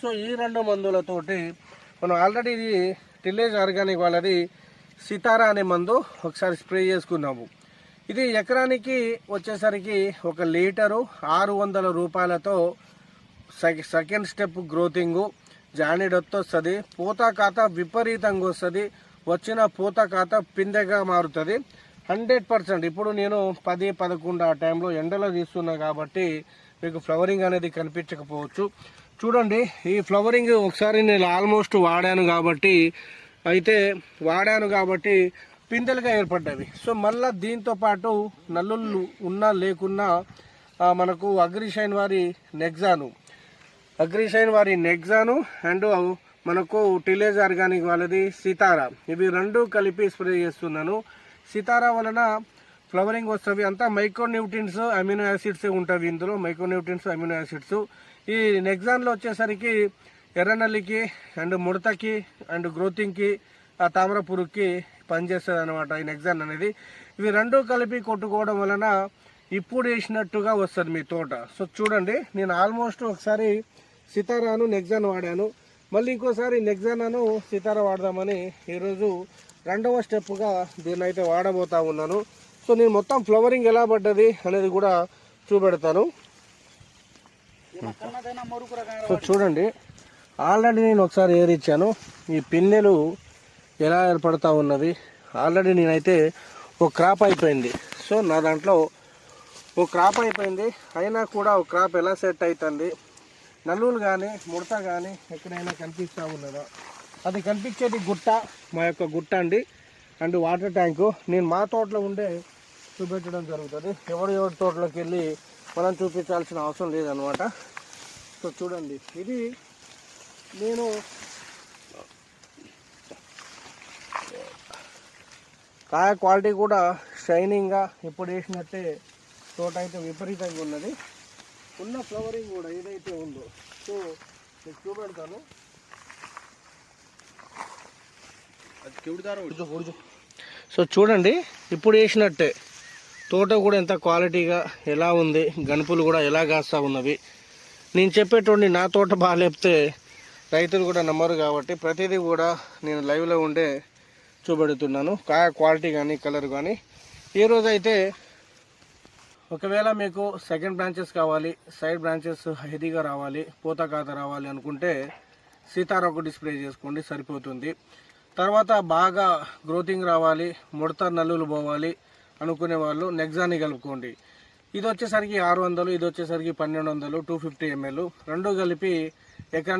So ఈ రెండు మందులతోటి మనం ఆల్రెడీ ఇది టిల్లేజ్ ఆర్గానిక్ వాళ్ళది సితారా అనే మందు ఒకసారి స్ప్రే చేసుకున్నాము. ఇది ఎకరానికి వచ్చేసరికి ఒక లీటరు ఆరు వందల రూపాయలతో సెకండ్ స్టెప్ గ్రోతింగు జానిడ్ వస్తుంది పూత ఖాత విపరీతంగా వస్తుంది వచ్చిన పూత ఖాత పిందెగా మారుతుంది. Hundred percent. ఇప్పుడు నేను పది పదకొండు ఆ టైంలో ఎండలో తీస్తున్నా కాబట్టి మీకు ఫ్లవరింగ్ అనేది కనిపించకపోవచ్చు. చూడండి ఈ ఫ్లవరింగ్ ఒకసారి నేను ఆల్మోస్ట్ వాడాను కాబట్టి అయితే వాడాను కాబట్టి పిందెలుగా ఏర్పడ్డవి. సో మళ్ళీ దీంతో పాటు నల్లుళ్ళు ఉన్నా లేకున్నా మనకు అగ్రిషైన్ వారి నెగ్జాను. అగ్రిషైన్ వారి నెగ్జాను అండ్ మనకు టిలేజ్ ఆర్గానిక్ వాళ్ళది సితారా. ఇవి రెండు కలిపి స్ప్రే చేస్తున్నాను. సితారా వలన ఫ్లవరింగ్ వస్తుంది అంతా మైక్రోన్యూట్రిన్స్ అమినో యాసిడ్స్ ఉంటాయి ఇందులో మైక్రోన్యూట్రిన్స్ అమినో యాసిడ్స్. ఈ నెగ్జాన్లో వచ్చేసరికి ఎర్రనల్లికి అండ్ ముడతకి అండ్ గ్రోతింగ్కి ఆ తామర పురుగుకి పనిచేస్తుంది అనమాట ఈ నెగ్జాన్ అనేది. ఇవి రెండు కలిపి కొట్టుకోవడం వలన ఇప్పుడు వేసినట్టుగా వస్తుంది మీ తోట. సో చూడండి నేను ఆల్మోస్ట్ ఒకసారి సితారాను నెగ్జాన్ వాడాను. మళ్ళీ ఇంకోసారి నెగ్జానాను సితారా వాడదామని ఈరోజు రెండవ స్టెప్గా దీన్ని అయితే వాడబోతా ఉన్నాను. సో నేను మొత్తం ఫ్లవరింగ్ ఎలా పడ్డది అనేది కూడా చూపెడతాను. సో చూడండి ఆల్రెడీ నేను ఒకసారి ఏరిచ్చాను. ఈ పిన్నెలు ఎలా ఏర్పడతా ఉన్నది? ఆల్రెడీ నేనైతే ఒక క్రాప్ అయిపోయింది. సో నా దాంట్లో ఒక క్రాప్ అయిపోయింది. అయినా కూడా ఒక క్రాప్ ఎలా సెట్ అవుతుంది నల్లులు కానీ ముడత కానీ ఎక్కడైనా కనిపిస్తూ ఉన్నదా? అది కనిపించేది గుట్ట మా యొక్క గుట్ట అండి. And water tank. నేను మా తోటలో ఉండే చూపించడం జరుగుతుంది. ఎవరి ఎవరి తోటలోకి వెళ్ళి మనం చూపించాల్సిన అవసరం లేదనమాట సో చూడండి. ఇది నేను కాయ క్వాలిటీ కూడా షైనింగ్గా ఎప్పుడు వేసినట్టే తోట అయితే విపరీతంగా ఉన్నది. ఉన్న ఫ్లవరింగ్ కూడా ఏదైతే ఉందో. సో మీకు చూపెడతాను. సో చూడండి ఇప్పుడు వేసినట్టే. తోట కూడా ఎంత క్వాలిటీగా ఎలా ఉంది గనుపులు కూడా ఎలా కాస్తా ఉన్నవి. నేను చెప్పేటువంటి నా తోట బాగా లేపితే రైతులు కూడా నమ్మరు కాబట్టి ప్రతిదీ కూడా నేను లైవ్లో ఉండే చూపెడుతున్నాను. కాయ క్వాలిటీ కానీ కలర్ కానీ ఈ అయితే ఒకవేళ మీకు సెకండ్ బ్రాంచెస్ కావాలి సైడ్ బ్రాంచెస్ హెవీగా రావాలి పూత ఖాత రావాలి అనుకుంటే సీతారా ఒకటి చేసుకోండి సరిపోతుంది. తర్వాత బాగా గ్రోతింగ్ రావాలి ముడత నల్లులు పోవాలి అనుకునే వాళ్ళు నెగ్జాని కలుపుకోండి. ఇది వచ్చేసరికి ఆరు వందలు ఇది వచ్చేసరికి పన్నెండు వందలు టూ ఫిఫ్టీ ఎంఎల్. రెండు కలిపి ఎకరా